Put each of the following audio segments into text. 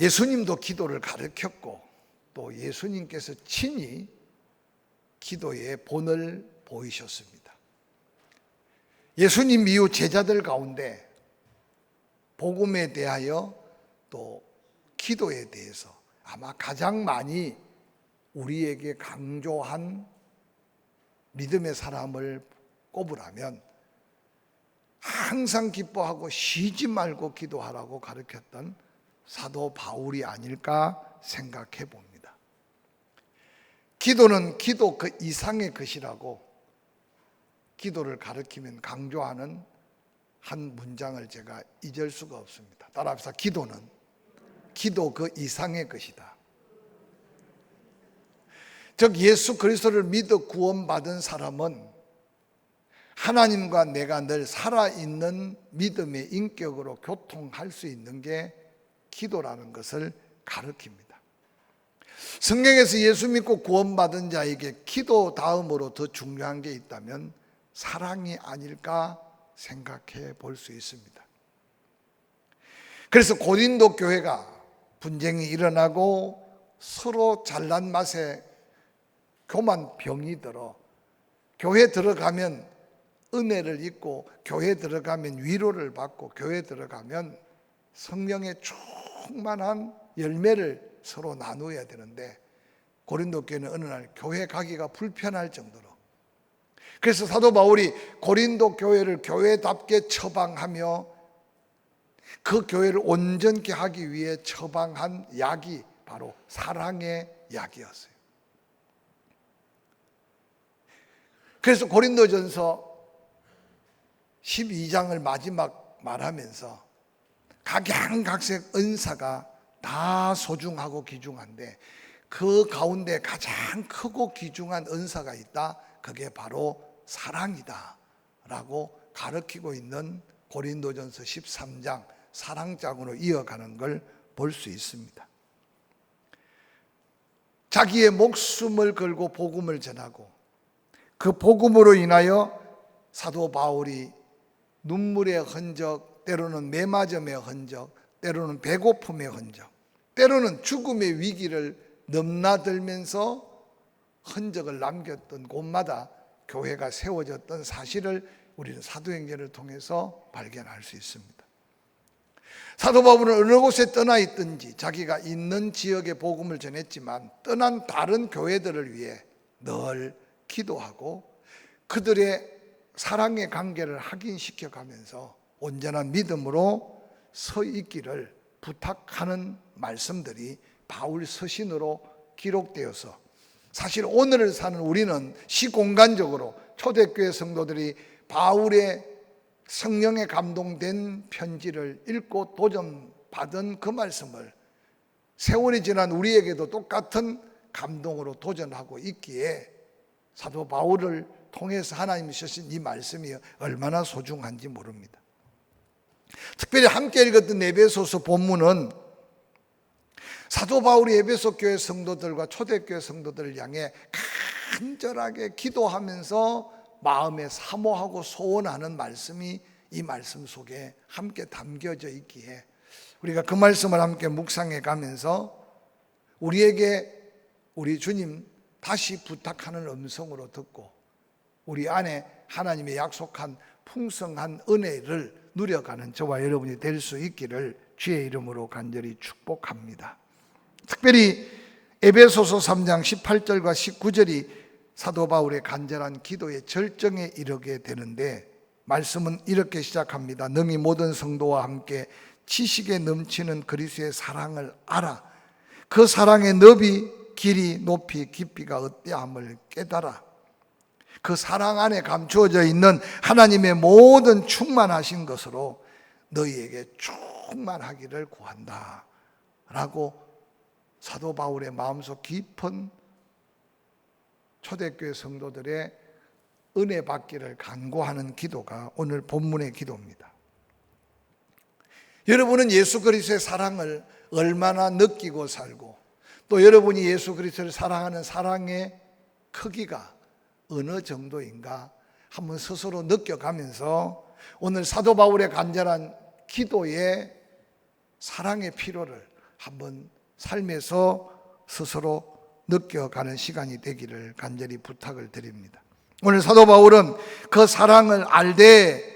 예수님도 기도를 가르쳤고 또 예수님께서 친히 기도의 본을 보이셨습니다. 예수님 이후 제자들 가운데 복음에 대하여 또 기도에 대해서 아마 가장 많이 우리에게 강조한 믿음의 사람을 꼽으라면 항상 기뻐하고 쉬지 말고 기도하라고 가르쳤던 사도 바울이 아닐까 생각해 봅니다. 기도는 기도 그 이상의 것이라고 기도를 가르치면 강조하는 한 문장을 제가 잊을 수가 없습니다. 따라합시다. 기도는 기도 그 이상의 것이다. 즉 예수 그리스도를 믿어 구원받은 사람은 하나님과 내가 늘 살아있는 믿음의 인격으로 교통할 수 있는 게 기도라는 것을 가르칩니다. 성경에서 예수 믿고 구원받은 자에게 기도 다음으로 더 중요한 게 있다면 사랑이 아닐까 생각해 볼 수 있습니다. 그래서 고린도 교회가 분쟁이 일어나고 서로 잘난 맛에 교만 병이 들어 교회 들어가면 은혜를 입고 교회 들어가면 위로를 받고 교회 들어가면 성령의 충만한 열매를 서로 나누어야 되는데 고린도 교회는 어느 날 교회 가기가 불편할 정도로 그래서 사도 바울이 고린도 교회를 교회답게 처방하며 그 교회를 온전케 하기 위해 처방한 약이 바로 사랑의 약이었어요. 그래서 고린도전서 12장을 마지막 말하면서 각양각색 은사가 다 소중하고 귀중한데 그 가운데 가장 크고 귀중한 은사가 있다. 그게 바로 사랑이다. 라고 가르치고 있는 고린도전서 13장 사랑장으로 이어가는 걸 볼 수 있습니다. 자기의 목숨을 걸고 복음을 전하고 그 복음으로 인하여 사도 바울이 눈물의 흔적, 때로는 매맞음의 흔적, 때로는 배고픔의 흔적, 때로는 죽음의 위기를 넘나들면서 흔적을 남겼던 곳마다 교회가 세워졌던 사실을 우리는 사도행전을 통해서 발견할 수 있습니다. 사도 바울은 어느 곳에 떠나 있든지 자기가 있는 지역의 복음을 전했지만 떠난 다른 교회들을 위해 늘 기도하고 그들의 사랑의 관계를 확인시켜 가면서 온전한 믿음으로 서 있기를 부탁하는 말씀들이 바울 서신으로 기록되어서 사실 오늘을 사는 우리는 시공간적으로 초대교회 성도들이 바울의 성령에 감동된 편지를 읽고 도전받은 그 말씀을 세월이 지난 우리에게도 똑같은 감동으로 도전하고 있기에 사도 바울을 통해서 하나님이 주신 이 말씀이 얼마나 소중한지 모릅니다. 특별히 함께 읽었던 에베소서 본문은 사도 바울이 에베소 교회 성도들과 초대교회 성도들을 향해 간절하게 기도하면서 마음에 사모하고 소원하는 말씀이 이 말씀 속에 함께 담겨져 있기에 우리가 그 말씀을 함께 묵상해 가면서 우리에게 우리 주님 다시 부탁하는 음성으로 듣고 우리 안에 하나님의 약속한 풍성한 은혜를 누려가는 저와 여러분이 될 수 있기를 주의 이름으로 간절히 축복합니다. 특별히 에베소서 3장 18절과 19절이 사도 바울의 간절한 기도의 절정에 이르게 되는데 말씀은 이렇게 시작합니다. 능히 모든 성도와 함께 지식에 넘치는 그리스도의 사랑을 알아. 그 사랑의 너비, 길이, 높이, 깊이가 어때함을 깨달아. 그 사랑 안에 감추어져 있는 하나님의 모든 충만하신 것으로 너희에게 충만하기를 구한다. 라고 사도 바울의 마음속 깊은 초대교회 성도들의 은혜 받기를 간구하는 기도가 오늘 본문의 기도입니다. 여러분은 예수 그리스도의 사랑을 얼마나 느끼고 살고 또 여러분이 예수 그리스도를 사랑하는 사랑의 크기가 어느 정도인가 한번 스스로 느껴가면서 오늘 사도 바울의 간절한 기도의 사랑의 필요를 한번 삶에서 스스로 느껴가는 시간이 되기를 간절히 부탁을 드립니다. 오늘 사도 바울은 그 사랑을 알되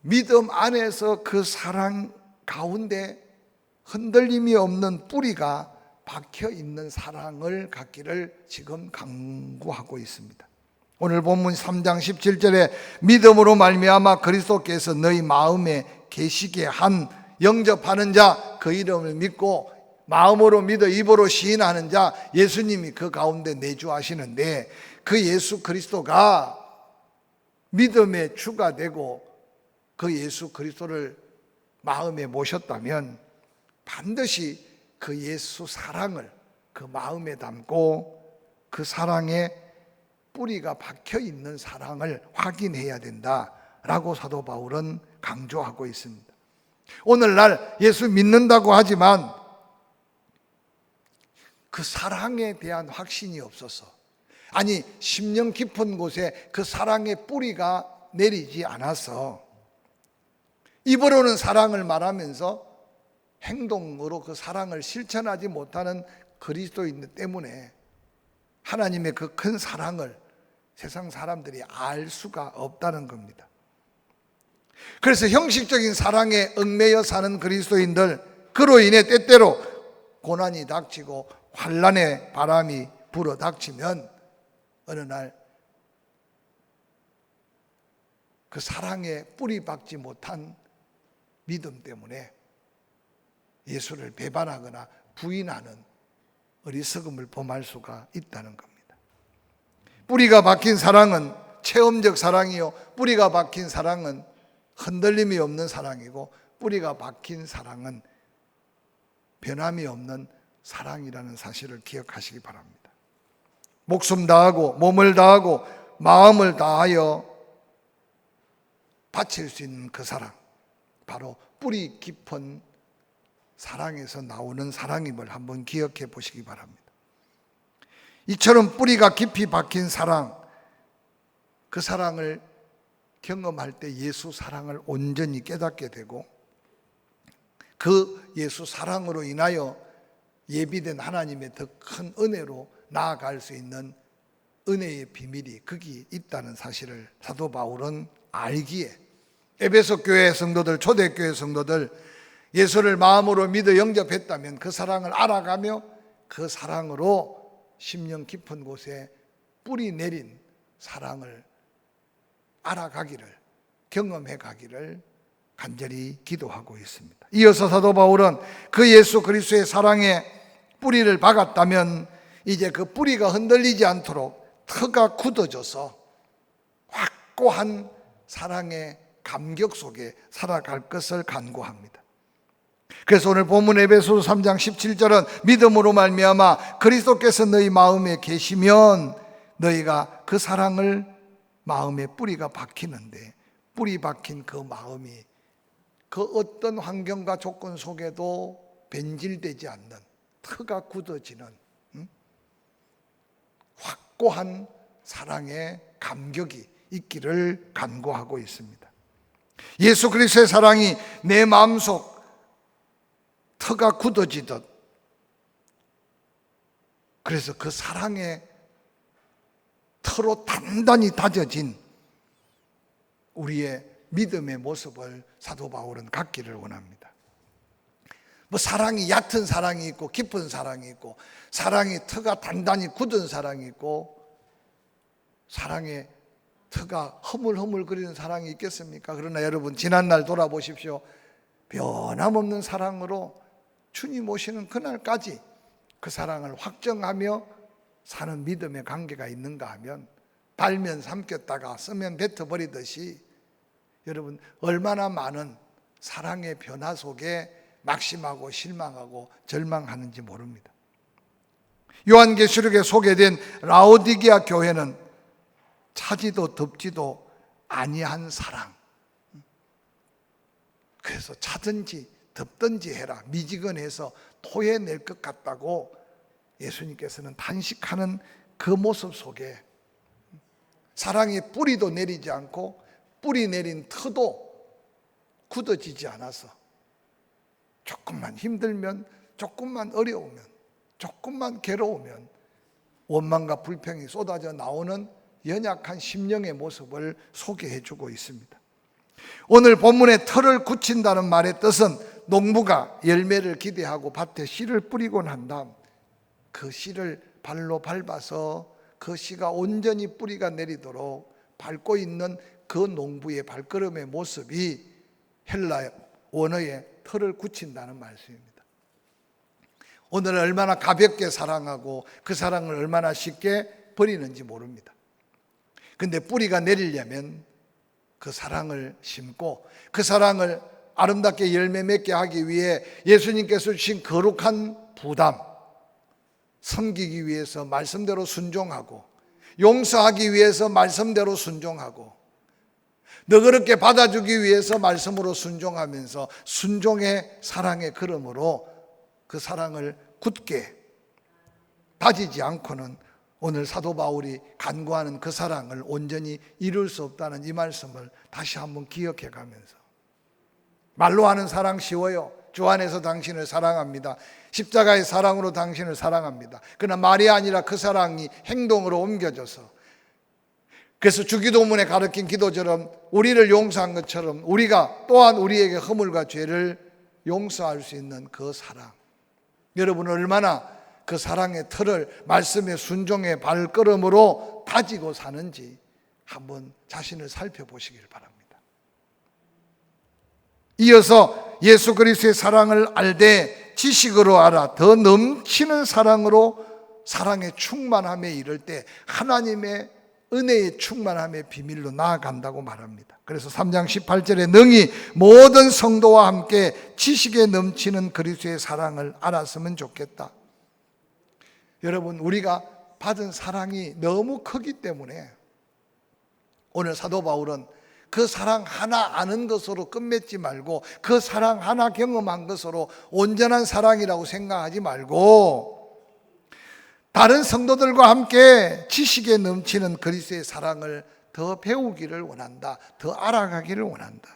믿음 안에서 그 사랑 가운데 흔들림이 없는 뿌리가 박혀 있는 사랑을 갖기를 지금 강구하고 있습니다. 오늘 본문 3장 17절에 믿음으로 말미암아 그리스도께서 너희 마음에 계시게 한 영접하는 자 그 이름을 믿고 마음으로 믿어 입으로 시인하는 자 예수님이 그 가운데 내주하시는데 그 예수 그리스도가 믿음의 주가 되고 그 예수 그리스도를 마음에 모셨다면 반드시 그 예수 사랑을 그 마음에 담고 그 사랑에 뿌리가 박혀 있는 사랑을 확인해야 된다라고 사도 바울은 강조하고 있습니다. 오늘날 예수 믿는다고 하지만 그 사랑에 대한 확신이 없어서 아니 심령 깊은 곳에 그 사랑의 뿌리가 내리지 않아서 입으로는 사랑을 말하면서 행동으로 그 사랑을 실천하지 못하는 그리스도인 때문에 하나님의 그 큰 사랑을 세상 사람들이 알 수가 없다는 겁니다. 그래서 형식적인 사랑에 얽매여 사는 그리스도인들 그로 인해 때때로 고난이 닥치고 환란의 바람이 불어 닥치면 어느 날 그 사랑에 뿌리 박지 못한 믿음 때문에 예수를 배반하거나 부인하는 어리석음을 범할 수가 있다는 겁니다. 뿌리가 박힌 사랑은 체험적 사랑이요. 뿌리가 박힌 사랑은 흔들림이 없는 사랑이고 뿌리가 박힌 사랑은 변함이 없는 사랑이라는 사실을 기억하시기 바랍니다. 목숨 다하고 몸을 다하고 마음을 다하여 바칠 수 있는 그 사랑 바로 뿌리 깊은 사랑에서 나오는 사랑임을 한번 기억해 보시기 바랍니다. 이처럼 뿌리가 깊이 박힌 사랑 그 사랑을 경험할 때 예수 사랑을 온전히 깨닫게 되고 그 예수 사랑으로 인하여 예비된 하나님의 더 큰 은혜로 나아갈 수 있는 은혜의 비밀이 거기 있다는 사실을 사도 바울은 알기에 에베소 교회 성도들 초대교회 성도들 예수를 마음으로 믿어 영접했다면 그 사랑을 알아가며 그 사랑으로 심령 깊은 곳에 뿌리 내린 사랑을 알아가기를 경험해 가기를 간절히 기도하고 있습니다. 이어서 사도 바울은 그 예수 그리스도의 사랑에 뿌리를 박았다면 이제 그 뿌리가 흔들리지 않도록 터가 굳어져서 확고한 사랑의 감격 속에 살아갈 것을 간구합니다. 그래서 오늘 본문 에베소서 3장 17절은 믿음으로 말미암아 그리스도께서 너희 마음에 계시면 너희가 그 사랑을 마음에 뿌리가 박히는데 뿌리 박힌 그 마음이 그 어떤 환경과 조건 속에도 변질되지 않는 터가 굳어지는 음? 확고한 사랑의 감격이 있기를 간구하고 있습니다. 예수 그리스도의 사랑이 내 마음속 터가 굳어지듯 그래서 그 사랑의 터로 단단히 다져진 우리의 믿음의 모습을 사도 바울은 갖기를 원합니다. 뭐 사랑이 얕은 사랑이 있고 깊은 사랑이 있고 사랑이 터가 단단히 굳은 사랑이 있고 사랑의 터가 허물허물 거리는 사랑이 있겠습니까? 그러나 여러분 지난날 돌아보십시오. 변함없는 사랑으로 주님 오시는 그날까지 그 사랑을 확정하며 사는 믿음의 관계가 있는가 하면 달면 삼켰다가 쓰면 뱉어버리듯이 여러분 얼마나 많은 사랑의 변화 속에 막심하고 실망하고 절망하는지 모릅니다. 요한계시록에 소개된 라오디기아 교회는 차지도 덥지도 아니한 사랑. 그래서 차든지 덥든지 해라. 미지근해서 토해낼 것 같다고 예수님께서는 단식하는 그 모습 속에 사랑의 뿌리도 내리지 않고 뿌리 내린 터도 굳어지지 않아서 조금만 힘들면, 조금만 어려우면, 조금만 괴로우면 원망과 불평이 쏟아져 나오는 연약한 심령의 모습을 소개해 주고 있습니다. 오늘 본문의 털을 굳힌다는 말의 뜻은 농부가 열매를 기대하고 밭에 씨를 뿌리고 난 다음 그 씨를 발로 밟아서 그 씨가 온전히 뿌리가 내리도록 밟고 있는 그 농부의 발걸음의 모습이 헬라 원어의 털을 굳힌다는 말씀입니다. 오늘 얼마나 가볍게 사랑하고 그 사랑을 얼마나 쉽게 버리는지 모릅니다. 근데 뿌리가 내리려면 그 사랑을 심고 그 사랑을 아름답게 열매 맺게 하기 위해 예수님께서 주신 거룩한 부담, 섬기기 위해서 말씀대로 순종하고 용서하기 위해서 말씀대로 순종하고 너그럽게 받아주기 위해서 말씀으로 순종하면서 순종의 사랑의 걸음으로 그 사랑을 굳게 다지지 않고는 오늘 사도 바울이 간구하는 그 사랑을 온전히 이룰 수 없다는 이 말씀을 다시 한번 기억해 가면서 말로 하는 사랑 쉬워요. 주 안에서 당신을 사랑합니다. 십자가의 사랑으로 당신을 사랑합니다. 그러나 말이 아니라 그 사랑이 행동으로 옮겨져서 그래서 주기도문에 가르친 기도처럼 우리를 용서한 것처럼 우리가 또한 우리에게 허물과 죄를 용서할 수 있는 그 사랑. 여러분은 얼마나 그 사랑의 틀을 말씀의 순종의 발걸음으로 다지고 사는지 한번 자신을 살펴보시길 바랍니다. 이어서 예수 그리스도의 사랑을 알되 지식으로 알아 더 넘치는 사랑으로 사랑의 충만함에 이를 때 하나님의 은혜의 충만함의 비밀로 나아간다고 말합니다. 그래서 3장 18절에 능히 모든 성도와 함께 지식에 넘치는 그리스도의 사랑을 알았으면 좋겠다. 여러분 우리가 받은 사랑이 너무 크기 때문에 오늘 사도 바울은 그 사랑 하나 아는 것으로 끝맺지 말고 그 사랑 하나 경험한 것으로 온전한 사랑이라고 생각하지 말고 다른 성도들과 함께 지식에 넘치는 그리스도의 사랑을 더 배우기를 원한다. 더 알아가기를 원한다.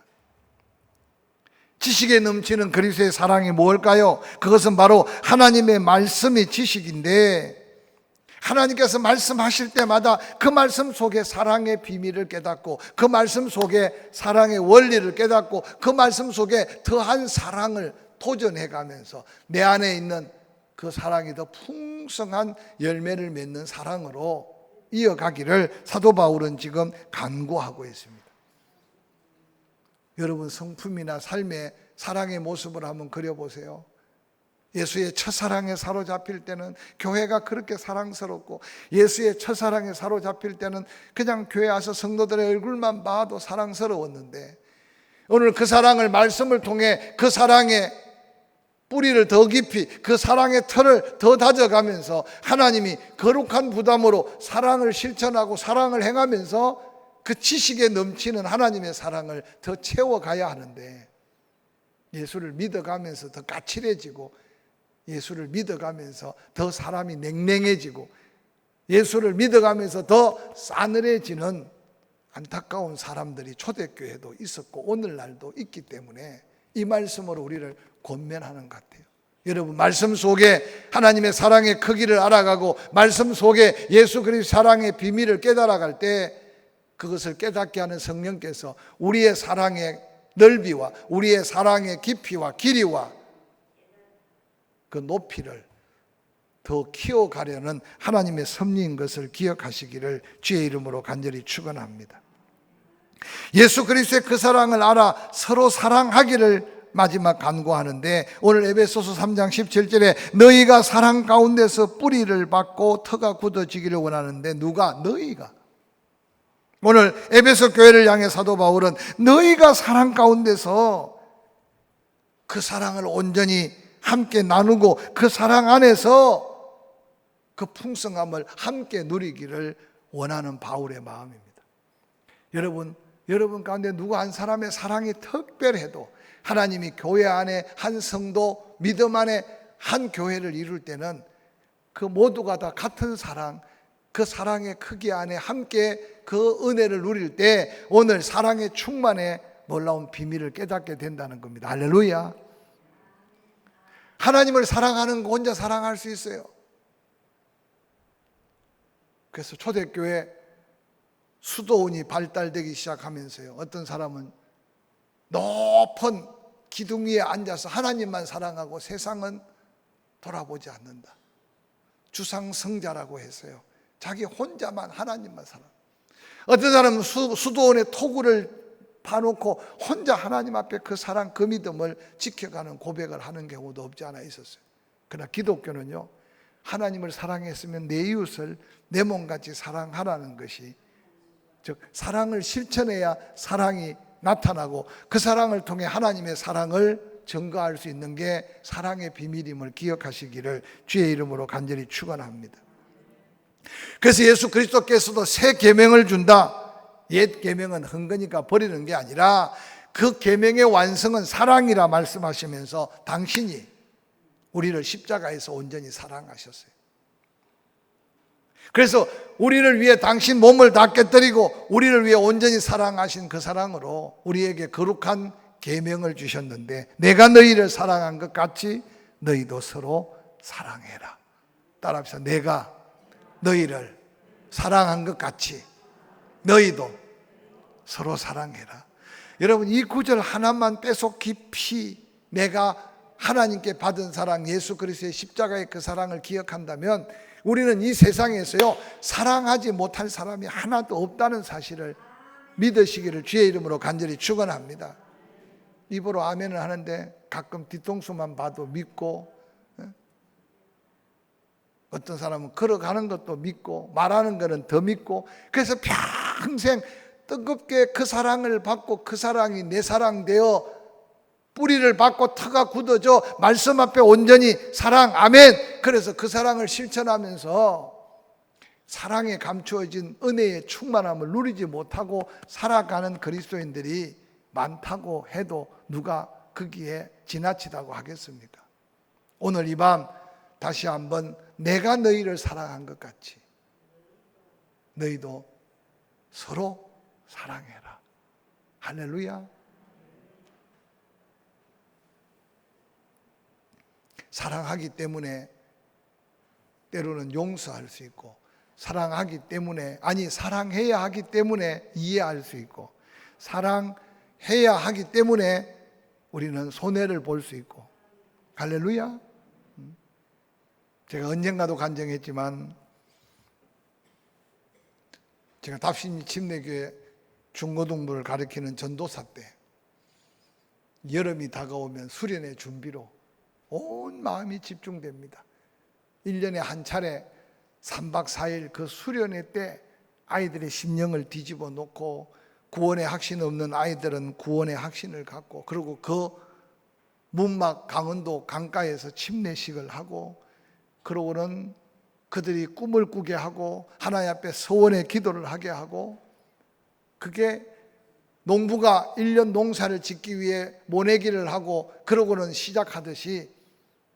지식에 넘치는 그리스도의 사랑이 무엇일까요? 그것은 바로 하나님의 말씀의 지식인데 하나님께서 말씀하실 때마다 그 말씀 속에 사랑의 비밀을 깨닫고 그 말씀 속에 사랑의 원리를 깨닫고 그 말씀 속에 더한 사랑을 도전해 가면서 내 안에 있는 그 사랑이 더 풍성한 열매를 맺는 사랑으로 이어가기를 사도 바울은 지금 간구하고 있습니다. 여러분 성품이나 삶의 사랑의 모습을 한번 그려보세요. 예수의 첫사랑에 사로잡힐 때는 교회가 그렇게 사랑스럽고 예수의 첫사랑에 사로잡힐 때는 그냥 교회 와서 성도들의 얼굴만 봐도 사랑스러웠는데 오늘 그 사랑을 말씀을 통해 그 사랑의 뿌리를 더 깊이 그 사랑의 털을 더 다져가면서 하나님이 거룩한 부담으로 사랑을 실천하고 사랑을 행하면서 그 지식에 넘치는 하나님의 사랑을 더 채워가야 하는데 예수를 믿어가면서 더 까칠해지고 예수를 믿어가면서 더 사람이 냉랭해지고 예수를 믿어가면서 더 싸늘해지는 안타까운 사람들이 초대교회도 있었고 오늘날도 있기 때문에 이 말씀으로 우리를 권면하는 것 같아요. 여러분 말씀 속에 하나님의 사랑의 크기를 알아가고 말씀 속에 예수 그리스도 사랑의 비밀을 깨달아갈 때 그것을 깨닫게 하는 성령께서 우리의 사랑의 넓이와 우리의 사랑의 깊이와 길이와 그 높이를 더 키워가려는 하나님의 섭리인 것을 기억하시기를 주의 이름으로 간절히 축원합니다. 예수 그리스도의 그 사랑을 알아 서로 사랑하기를 마지막 간구하는데 오늘 에베소서 3장 17절에 너희가 사랑 가운데서 뿌리를 받고 터가 굳어지기를 원하는데 누가 너희가 오늘 에베소 교회를 향해 사도 바울은 너희가 사랑 가운데서 그 사랑을 온전히 함께 나누고 그 사랑 안에서 그 풍성함을 함께 누리기를 원하는 바울의 마음입니다. 여러분, 여러분 가운데 누구 한 사람의 사랑이 특별해도 하나님이 교회 안에 한 성도, 믿음 안에 한 교회를 이룰 때는 그 모두가 다 같은 사랑, 그 사랑의 크기 안에 함께 그 은혜를 누릴 때 오늘 사랑의 충만에 놀라운 비밀을 깨닫게 된다는 겁니다. 할렐루야. 하나님을 사랑하는 거 혼자 사랑할 수 있어요. 그래서 초대교회 수도원이 발달되기 시작하면서요. 어떤 사람은 높은 기둥 위에 앉아서 하나님만 사랑하고 세상은 돌아보지 않는다. 주상성자라고 했어요. 자기 혼자만 하나님만 사랑. 어떤 사람은 수, 수도원에 토구를 파놓고 혼자 하나님 앞에 그 사랑, 그 믿음을 지켜가는 고백을 하는 경우도 없지 않아 있었어요. 그러나 기독교는요, 하나님을 사랑했으면 내 이웃을 내 몸같이 사랑하라는 것이 즉 사랑을 실천해야 사랑이 나타나고 그 사랑을 통해 하나님의 사랑을 증거할 수 있는 게 사랑의 비밀임을 기억하시기를 주의 이름으로 간절히 축원합니다. 그래서 예수 그리스도께서도 새 계명을 준다. 옛 계명은 흥거니까 버리는 게 아니라 그 계명의 완성은 사랑이라 말씀하시면서 당신이 우리를 십자가에서 온전히 사랑하셨어요. 그래서 우리를 위해 당신 몸을 다 깨뜨리고 우리를 위해 온전히 사랑하신 그 사랑으로 우리에게 거룩한 계명을 주셨는데 내가 너희를 사랑한 것 같이 너희도 서로 사랑해라. 따라합시다. 내가 너희를 사랑한 것 같이 너희도 서로 사랑해라. 여러분 이 구절 하나만 빼서 깊이 내가 하나님께 받은 사랑 예수 그리스도의 십자가의 그 사랑을 기억한다면 우리는 이 세상에서요 사랑하지 못할 사람이 하나도 없다는 사실을 믿으시기를 주의 이름으로 간절히 축원합니다. 입으로 아멘을 하는데 가끔 뒤통수만 봐도 믿고 예? 어떤 사람은 걸어가는 것도 믿고 말하는 것은 더 믿고 그래서 평생 뜨겁게 그 사랑을 받고 그 사랑이 내 사랑 되어 뿌리를 받고 터가 굳어져 말씀 앞에 온전히 사랑 아멘 그래서 그 사랑을 실천하면서 사랑에 감추어진 은혜의 충만함을 누리지 못하고 살아가는 그리스도인들이 많다고 해도 누가 거기에 지나치다고 하겠습니까? 오늘 이 밤 다시 한번 내가 너희를 사랑한 것 같이 너희도 서로 사랑해라. 할렐루야. 사랑하기 때문에 때로는 용서할 수 있고 사랑하기 때문에 아니 사랑해야 하기 때문에 이해할 수 있고 사랑해야 하기 때문에 우리는 손해를 볼 수 있고 할렐루야. 음. 제가 언젠가도 간증했지만 제가 답신 침례교회 중고등부를 가르치는 전도사 때 여름이 다가오면 수련의 준비로 온 마음이 집중됩니다. 1년에 한 차례 3박 4일 그 수련회 때 아이들의 심령을 뒤집어 놓고 구원의 확신 없는 아이들은 구원의 확신을 갖고 그리고 그 문막 강원도 강가에서 침례식을 하고 그러고는 그들이 꿈을 꾸게 하고 하나님 앞에 서원의 기도를 하게 하고 그게 농부가 1년 농사를 짓기 위해 모내기를 하고 그러고는 시작하듯이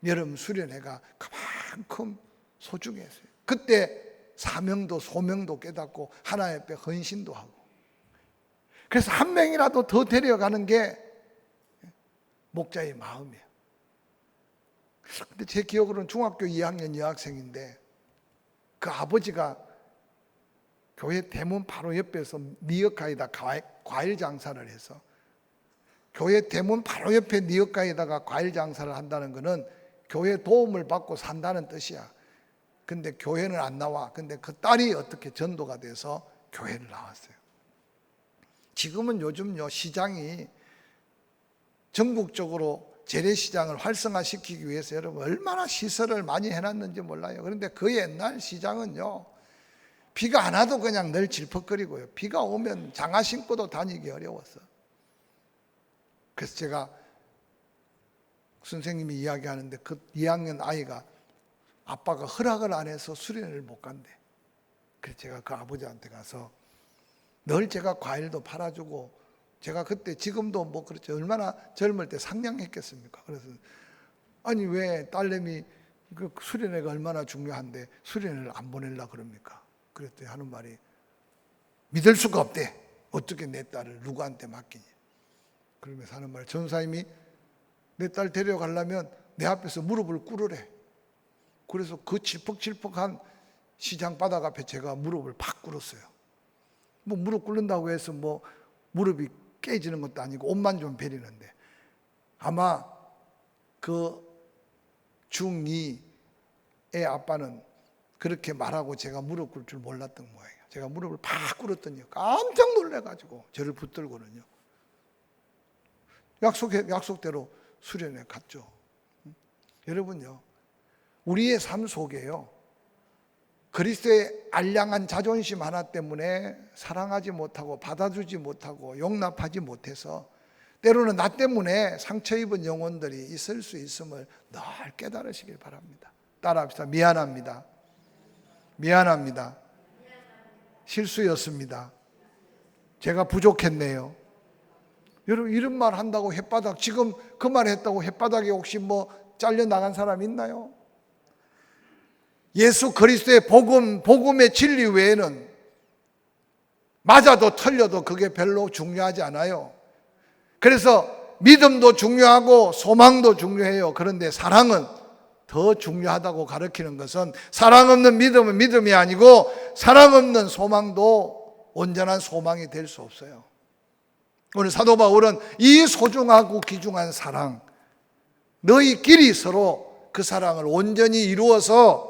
여름 수련회가 그만큼 소중했어요. 그때 사명도 소명도 깨닫고 하나님 앞에 헌신도 하고 그래서 한 명이라도 더 데려가는 게 목자의 마음이에요. 근데 제 기억으로는 중학교 2학년 여학생인데 그 아버지가 교회 대문 바로 옆에서 미역가에다 과일 장사를 해서 교회 대문 바로 옆에 미역가에다가 과일 장사를 한다는 것은 교회 도움을 받고 산다는 뜻이야. 근데 교회는 안 나와. 근데 그 딸이 어떻게 전도가 돼서 교회를 나왔어요. 지금은 요즘요 시장이 전국적으로 재래시장을 활성화시키기 위해서 여러분 얼마나 시설을 많이 해놨는지 몰라요. 그런데 그 옛날 시장은요 비가 안 와도 그냥 늘 질퍽거리고요. 비가 오면 장화 신고도 다니기 어려웠어. 그래서 제가 선생님이 이야기하는데 그 2학년 아이가 아빠가 허락을 안 해서 수련을 못 간대. 그래서 제가 그 아버지한테 가서 늘 제가 과일도 팔아주고 제가 그때 지금도 뭐 그렇죠 얼마나 젊을 때 상냥했겠습니까? 그래서 아니 왜 딸내미 그 수련회가 얼마나 중요한데 수련회를 안 보낼라 그럽니까? 그랬더니 하는 말이 믿을 수가 없대. 어떻게 내 딸을 누구한테 맡기니? 그러면서 하는 말 전사님이 내 딸 데려가려면 내 앞에서 무릎을 꿇으래. 그래서 그 질퍽질퍽한 시장 바닥 앞에 제가 무릎을 팍 꿇었어요. 뭐 무릎 꿇는다고 해서 뭐 무릎이 깨지는 것도 아니고 옷만 좀 베리는데 아마 그 중2의 아빠는 그렇게 말하고 제가 무릎 꿇을 줄 몰랐던 모양이에요. 제가 무릎을 팍 꿇었더니 깜짝 놀래가지고 저를 붙들고는요. 약속, 약속대로 수련회 갔죠. 음? 여러분요, 우리의 삶 속에요. 그리스도의 알량한 자존심 하나 때문에 사랑하지 못하고 받아주지 못하고 용납하지 못해서 때로는 나 때문에 상처 입은 영혼들이 있을 수 있음을 늘 깨달으시길 바랍니다. 따라합시다. 미안합니다. 미안합니다. 실수였습니다. 제가 부족했네요. 여러분 이런 말 한다고 햇바닥 지금 그 말 했다고 햇바닥에 혹시 뭐 잘려 나간 사람 있나요? 예수 그리스도의 복음 복음의 진리 외에는 맞아도 틀려도 그게 별로 중요하지 않아요. 그래서 믿음도 중요하고 소망도 중요해요. 그런데 사랑은 더 중요하다고 가르치는 것은 사랑 없는 믿음은 믿음이 아니고 사랑 없는 소망도 온전한 소망이 될 수 없어요. 오늘 사도 바울은 이 소중하고 귀중한 사랑, 너희끼리 서로 그 사랑을 온전히 이루어서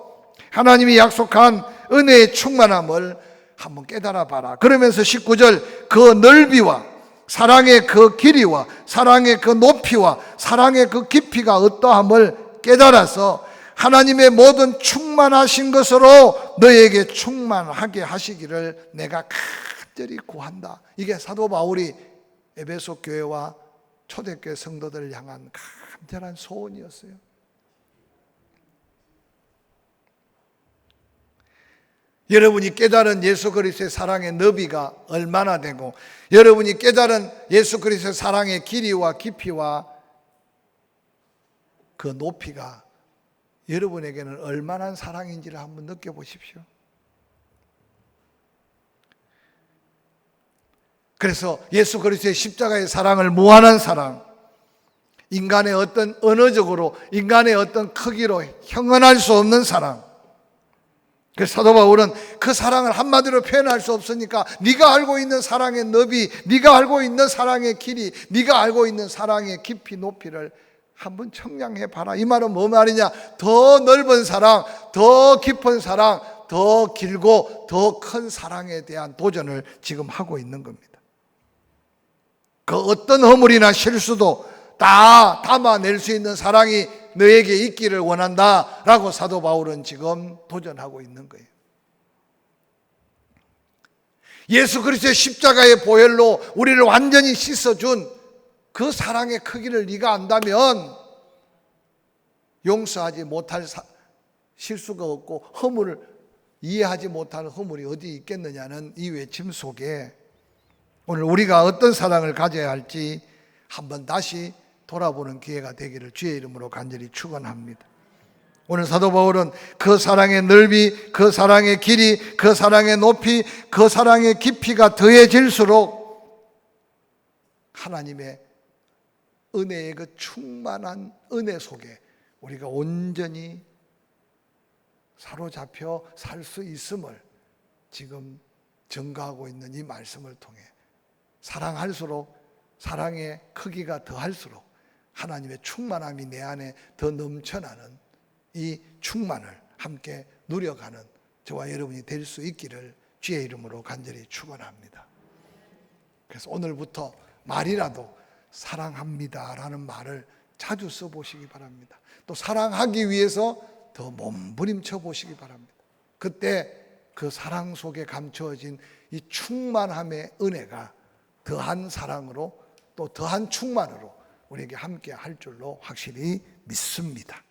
하나님이 약속한 은혜의 충만함을 한번 깨달아 봐라. 그러면서 19절 그 넓이와 사랑의 그 길이와 사랑의 그 높이와 사랑의 그 깊이가 어떠함을 깨달아서 하나님의 모든 충만하신 것으로 너에게 충만하게 하시기를 내가 간절히 구한다. 이게 사도 바울이 에베소 교회와 초대교회 성도들을 향한 간절한 소원이었어요. 여러분이 깨달은 예수 그리스도의 사랑의 너비가 얼마나 되고 여러분이 깨달은 예수 그리스도의 사랑의 길이와 깊이와 그 높이가 여러분에게는 얼마나 사랑인지를 한번 느껴보십시오. 그래서 예수 그리스도의 십자가의 사랑을 무한한 사랑, 인간의 어떤 언어적으로 인간의 어떤 크기로 형언할 수 없는 사랑. 그래서 사도 바울은 그 사랑을 한마디로 표현할 수 없으니까 네가 알고 있는 사랑의 너비, 네가 알고 있는 사랑의 길이, 네가 알고 있는 사랑의 깊이 높이를 한번 청량해 봐라. 이 말은 뭐 말이냐? 더 넓은 사랑, 더 깊은 사랑, 더 길고 더 큰 사랑에 대한 도전을 지금 하고 있는 겁니다. 그 어떤 허물이나 실수도 다 담아낼 수 있는 사랑이 너에게 있기를 원한다. 라고 사도 바울은 지금 도전하고 있는 거예요. 예수 그리스도의 십자가의 보혈로 우리를 완전히 씻어준 그 사랑의 크기를 네가 안다면 용서하지 못할 사, 실수가 없고 허물을 이해하지 못할 허물이 어디 있겠느냐는 이 외침 속에 오늘 우리가 어떤 사랑을 가져야 할지 한번 다시 돌아보는 기회가 되기를 주의 이름으로 간절히 축원합니다. 오늘 사도 바울은 그 사랑의 넓이, 그 사랑의 길이, 그 사랑의 높이, 그 사랑의 깊이가 더해질수록 하나님의 은혜의 그 충만한 은혜 속에 우리가 온전히 사로잡혀 살 수 있음을 지금 증가하고 있는 이 말씀을 통해 사랑할수록 사랑의 크기가 더할수록 하나님의 충만함이 내 안에 더 넘쳐나는 이 충만을 함께 누려가는 저와 여러분이 될 수 있기를 주의 이름으로 간절히 축원합니다. 그래서 오늘부터 말이라도 사랑합니다라는 말을 자주 써 보시기 바랍니다. 또 사랑하기 위해서 더 몸부림쳐 보시기 바랍니다. 그때 그 사랑 속에 감추어진 이 충만함의 은혜가 더한 사랑으로 또 더한 충만으로 우리에게 함께 할 줄로 확실히 믿습니다.